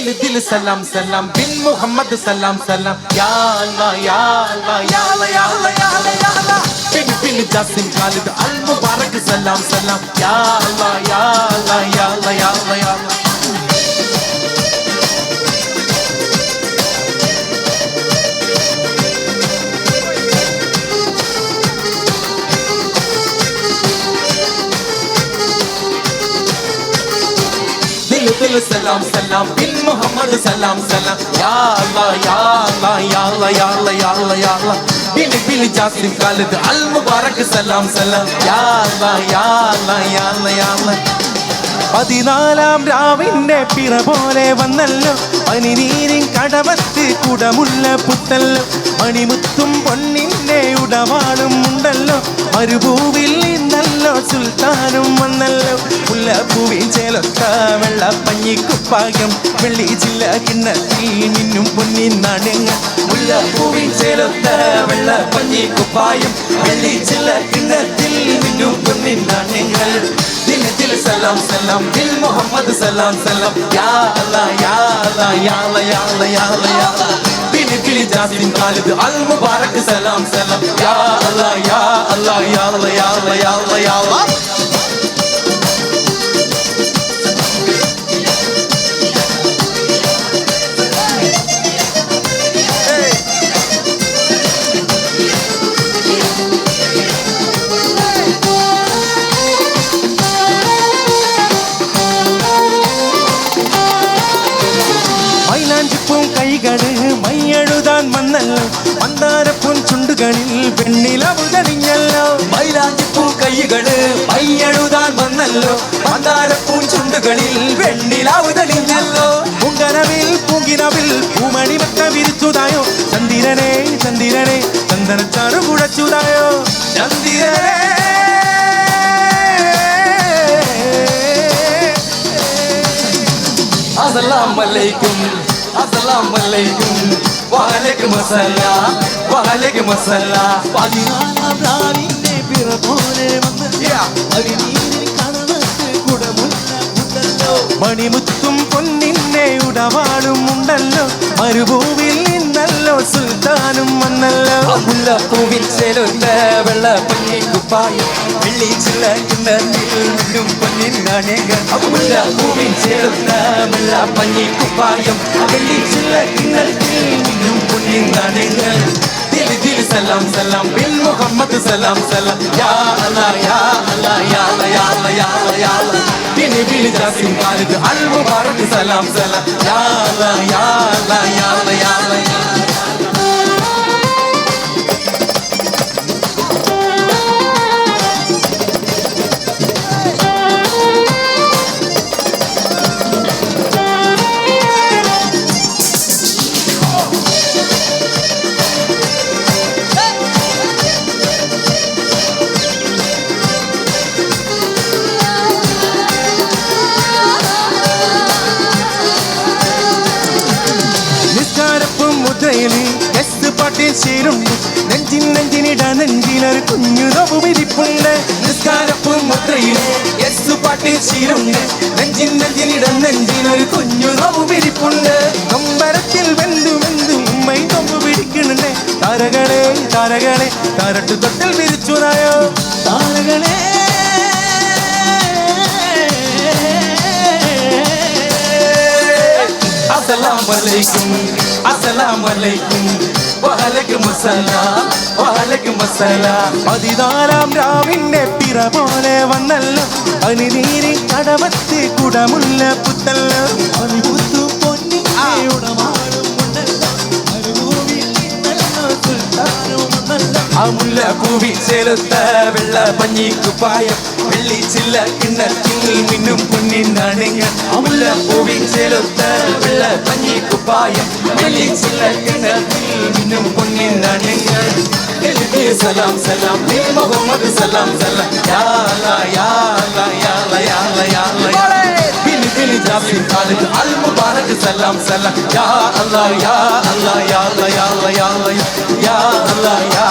Dil dil selam selam bin Muhammed selam selam Ya Allah ya Allah ya Allah ya Allah ya Allah ya Allah Bin bin Casim Khalid al Mubarak selam selam Ya Allah ya Allah ya Allah ya ദിൽ ദിൽ സലാം മുഹമ്മദ് സലാം സലാം യാ അല്ലാ യാ അല്ലാ യാ അല്ലാ യാ അല്ലാ യാ അല്ലാ യാ അല്ലാ ബിൻ ബിൻ ജാസിം ഖാലിദ് അൽ മുബാറക് സലാം സലാം യാ അല്ലാ യാ അല്ലാ യാ അല്ലാ യാ അല്ലാ പതിനാലാം രാവിന്റെ പിറ പോലെ വന്നല്ലോ. പനിനീരിൻ കടവത്ത് കുടമുള്ള പുത്തല്ലോ മണിമുത്തും പൊന്നിന്റെ ഉടവാളും ഉണ്ടല്ലോ. മരുഭൂവിൽ നിന്നല്ലോ സുൽത്താനും വന്നല്ലോ. മുല്ലപ്പൂവിൻ ചേലൊത്ത വെള്ള പഞ്ഞിക്കുപ്പാകം വെള്ളി ചില്ല കിണ്ണത്തിൽ നിന്നും പൊന്നിൻ നാണ്യങ്ങൾ. മുല്ലപ്പൂവിൻ ചേലൊത്ത വെള്ള പഞ്ഞിക്കുപ്പായം വെള്ളി ചില്ല കിണ്ണത്തിൽ മിന്നും പൊന്നിൻ നാണ്യങ്ങൾ ദിൽ ദിൽ സലാം സലാം ദിൽ മുഹമ്മദ് സലാം സലാം യാ അല്ലാ യാ അല്ലാ യാ അല്ലാ യാ അല്ലാ യാ അല്ലാ യാ അല്ലാ ബിൻ ബിൻ ജാസിം ഖാലിദ് അൽ മുബാറക് സലാം സലാം യാ അല്ലാ യാ അല്ലാ യാ അല്ലാ യാ അല്ലാ യാ അല്ലാ യാ അല്ലാ കൈകൾ മയ്യഴുതാൻ മന്നൽ മന്ദാരപ്പൂൻ ചുണ്ടുകളിൽ പെണ്ണിലവുതണിഞ്ഞല്ലോ മൈലാഞ്ചിപ്പൂ കൈകൾ മയ്യഴുതാൻ മന്നല്ലോ മന്ദാരപ്പൂൻ ചുണ്ടുകളിൽ പെണ്ണിലവുതണിഞ്ഞല്ലോ തെളിഞ്ഞല്ലോ മുങ്കനവിൽ പൂങ്കിനവിൽ പൂമണി മക്ക വിരിച്ചുതായോ ചന്ദിരനെ ചന്ദിരനെ ചന്ദനച്ചാറു ചാറു കുഴച്ചുതായോ ചന്ദിരനെ അസലാമലൈക്കും അസലാമലൈക്കും വാലൈക്കും അസലാം വാലൈക്കും അസലാം മണിമുത്തും പൊന്നിന്നെ ഉടവാളും ഉണ്ടല്ലോ. മരുഭൂവിൽ നിന്നല്ലോ സുൽത്താനും വന്നല്ലോ. മുല്ലപ്പൂവിൽ ചേരുന്ന വെള്ള പഞ്ഞി കുപ്പായം വെള്ളിച്ചില്ല ഇന്നും പൊന്നിൻ നാണയങ്ങൾ. മുല്ലപ്പൂവിൽ ചേരുന്ന சில்லா பஞ்சை குப்பாயம் வெள்ளி சில்ல கிண்ணல் நீயும் புண்ணின் நடைகள் திலி திலி சலாம் சலாம் பின் முகம்மது சலாம் சலாம். யா அல்லா யா அல்லா யா யா யா யா அல்லா. பின் பின் ஜாசிம் காலிது அல்முபாரக் சலாம் சலாம். யா அல்லா யா அல்லா யா നിസ്കാരപ്പും തരട്ടു നെഞ്ചിൻ കുഞ്ഞു നെഞ്ചിൻ കുഞ്ഞു വെന്തു വെന്തു താരകളെ താരകളെ താരട്ട് തൊട്ടിൽ വിരിച്ചുറായോ? താരകളെ அஸ்லாம் வலைக்கும் அஸ்லாம் வலைக்கும் வலைக்கும் அஸ்லாம் வலைக்கும் அஸ்லாம் പതിനാലാം രാവിന്റെ പിറ പോലെ വന്നല്ലോ. അനിനീരി കടമത്ത് കുടമുല്ല പുത്തല്ലോ. പൊന്നി ഉടമാണ്? அமுள்ள கூவி செலுத்த வெள்ள பஞ்சி குப்பாய வெள்ளி சில்ல கிண்ணத்தில் மின்னும் பொன்னின் நடுங்க அமுள்ள கூவி செலுத்த வெள்ள பஞ்சி குப்பாய வெள்ளி சில்ல கிண்ணத்தில் மின்னும் பொன்னின் நடுங்க சலாம் சலாம் நீ முகமது சலாம் சலாம். யாலா யாலா யாலா யாலா யாலா பின் பின் ஜாபின் காலுக்கு அல் முபாரக் சலாம் சலாம். யா அல்லா யா அல்லா யா யா யா யா